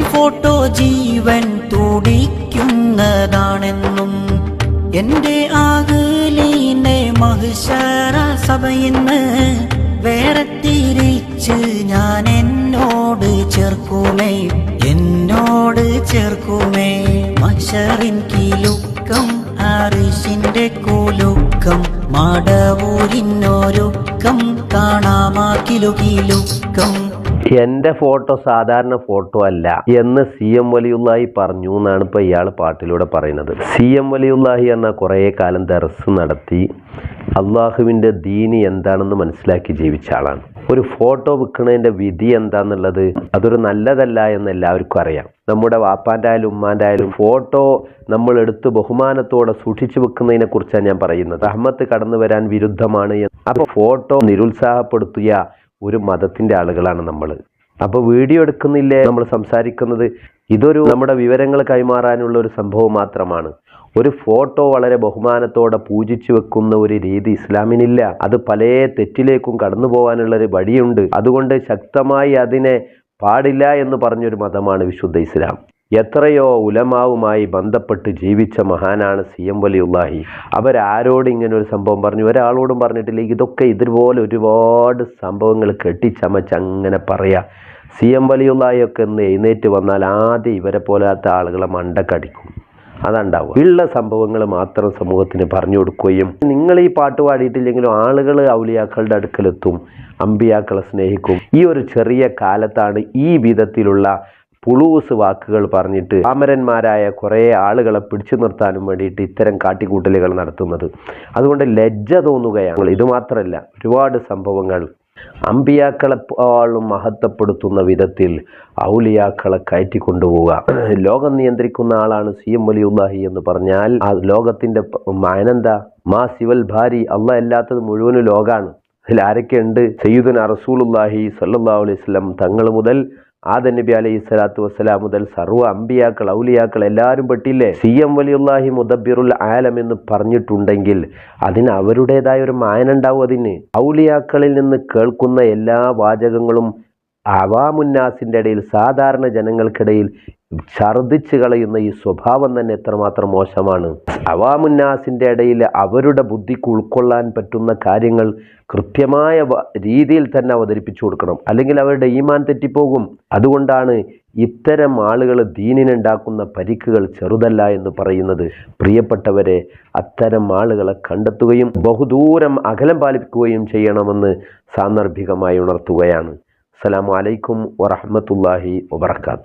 Photo ജീവൻ തുടിക്കുന്നതാണെന്നും എന്റെ ആകലീനെ മഹിഷറ സഭയിന്ന് വേറെ തിരിച്ച് ഞാൻ എന്നോട് ചേർക്കുമേ എന്നോട് ചേർക്കുമേ. മഷറിൻ കിലുക്കം അറിഷിന്റെ കുലുക്കം മടവൂരിനൊരുക്കം കാണാമാ കിലുകിലുക്കം. എന്റെ ഫോട്ടോ സാധാരണ ഫോട്ടോ അല്ല എന്ന് സി എം വലിയുള്ളാഹി പറഞ്ഞു എന്നാണ് ഇപ്പൊ ഇയാൾ പാട്ടിലൂടെ പറയുന്നത്. സി എം വലിയുള്ളാഹി എന്ന കുറേ കാലം ദർസ് നടത്തി അള്ളാഹുവിന്റെ ദീനി എന്താണെന്ന് മനസ്സിലാക്കി ജീവിച്ച ആളാണ്. ഒരു ഫോട്ടോ വിൽക്കുന്നതിന്റെ വിധി എന്താന്നുള്ളത് അതൊരു നല്ലതല്ല എന്ന് എല്ലാവർക്കും അറിയാം. നമ്മുടെ വാപ്പാന്റെ ആയാലും ഉമ്മാന്റെ ആയാലും ഫോട്ടോ നമ്മൾ എടുത്ത് ബഹുമാനത്തോടെ സൂക്ഷിച്ചു വെക്കുന്നതിനെ കുറിച്ചാണ് ഞാൻ പറയുന്നത്. അഹമ്മത്ത് കടന്നു വരാൻ വിരുദ്ധമാണ്. അപ്പോൾ ഫോട്ടോ നിരുത്സാഹപ്പെടുത്തിയ ഒരു മതത്തിന്റെ ആളുകളാണ് നമ്മൾ. അപ്പോൾ വീഡിയോ എടുക്കുന്നില്ലേ? നമ്മൾ സംസാരിക്കുന്നത് ഇതൊരു നമ്മുടെ വിവരങ്ങൾ കൈമാറാനുള്ള ഒരു സംഭവം മാത്രമാണ്. ഒരു ഫോട്ടോ വളരെ ബഹുമാനത്തോടെ പൂജിച്ചു വെക്കുന്ന ഒരു രീതി ഇസ്ലാമിനില്ല. അത് പല തെറ്റിലേക്കും കടന്നു പോകാനുള്ള ഒരു വഴിയുണ്ട്. അതുകൊണ്ട് ശക്തമായി അതിനെ പാടില്ല എന്ന് പറഞ്ഞൊരു മതമാണ് വിശുദ്ധ ഇസ്ലാം. എത്രയോ ഉലമാവുമായി ബന്ധപ്പെട്ട് ജീവിച്ച മഹാനാണ് സി എം വലിയുള്ളാഹി. അവരാരോട് ഇങ്ങനെ ഒരു സംഭവം പറഞ്ഞു. ഒരാളോടും പറഞ്ഞിട്ടില്ല. ഇതൊക്കെ ഇതുപോലെ ഒരുപാട് സംഭവങ്ങൾ കെട്ടിച്ചമച്ച് അങ്ങനെ പറയാം. സി എം വലിയുള്ളാഹിയൊക്കെ ഒന്ന് എഴുന്നേറ്റ് വന്നാൽ ആദ്യം ഇവരെ പോലാത്ത ആളുകളെ മണ്ടക്കടിക്കും. അതുണ്ടാവുക. ഉള്ള സംഭവങ്ങൾ മാത്രം സമൂഹത്തിന് പറഞ്ഞു കൊടുക്കുകയും നിങ്ങൾ ഈ പാട്ട് പാടിയിട്ടില്ലെങ്കിലും ആളുകൾ ഔലിയാക്കളുടെ അടുക്കലെത്തും അമ്പിയാക്കളെ സ്നേഹിക്കും. ഈ ഒരു ചെറിയ കാലത്താണ് ഈ വിധത്തിലുള്ള പുളൂസ് വാക്കുകൾ പറഞ്ഞിട്ട് പാമരന്മാരായ കുറേ ആളുകളെ പിടിച്ചു നിർത്താനും വേണ്ടിയിട്ട് ഇത്തരം കാട്ടിക്കൂട്ടലുകൾ നടത്തുന്നത്. അതുകൊണ്ട് ലജ്ജ തോന്നുകയാണ് ഇത് മാത്രമല്ല ഒരുപാട് സംഭവങ്ങൾ അമ്പിയാക്കളെപ്പോഴും മഹത്വപ്പെടുത്തുന്ന വിധത്തിൽ ഔലിയാക്കളെ കയറ്റി കൊണ്ടുപോവുക ലോകം നിയന്ത്രിക്കുന്ന ആളാണ് സി എം വലിയുല്ലാഹി എന്ന് പറഞ്ഞാൽ ആ ലോകത്തിന്റെ മാനന്ത മാ സിവൽ ഭാരി അല്ല അല്ലാത്തത് മുഴുവനും ലോകാണ്. അതിൽ ആരൊക്കെയുണ്ട്? സയ്യിദുന റസൂലുല്ലാഹി സല്ലാ അലൈഹി സ്വലം തങ്ങൾ മുതൽ ആദൻ നബി അലൈഹി സ്വലാത്തു വസ്സലാം മുതൽ സർവ അമ്പിയാക്കൾ ഔലിയാക്കൾ എല്ലാവരും പെട്ടില്ലേ? സി എം വലിയുല്ലാഹി മുദബിറുൽ ആലം എന്ന് പറഞ്ഞിട്ടുണ്ടെങ്കിൽ അതിന് അവരുടേതായ ഒരു മായന ഉണ്ടാവും അതിന്. ഔലിയാക്കളിൽ നിന്ന് കേൾക്കുന്ന എല്ലാ വാചകങ്ങളും അവാമുന്നാസിന്റെ ഇടയിൽ സാധാരണ ജനങ്ങൾക്കിടയിൽ ഛർദിച്ചു കളയുന്ന ഈ സ്വഭാവം തന്നെ എത്രമാത്രം മോശമാണ്. അവാമുന്നാസിന്റെ ഇടയിൽ അവരുടെ ബുദ്ധിക്ക് ഉൾക്കൊള്ളാൻ പറ്റുന്ന കാര്യങ്ങൾ കൃത്യമായ രീതിയിൽ തന്നെ അവതരിപ്പിച്ചു കൊടുക്കണം. അല്ലെങ്കിൽ അവരുടെ ഈമാൻ തെറ്റിപ്പോകും. അതുകൊണ്ടാണ് ഇത്തരം ആളുകൾ ദീനിനുണ്ടാക്കുന്ന പരിക്കുകൾ ചെറുതല്ല എന്ന് പറയുന്നത്. പ്രിയപ്പെട്ടവരെ അത്തരം ആളുകളെ കണ്ടെത്തുകയും ബഹുദൂരം അകലം പാലിക്കുകയും ചെയ്യണമെന്ന് സാന്ദർഭികമായി ഉണർത്തുകയാണ്. അസ്സലാമു അലൈക്കും വറഹ്മത്തുള്ളാഹി വബർക്കാത്തു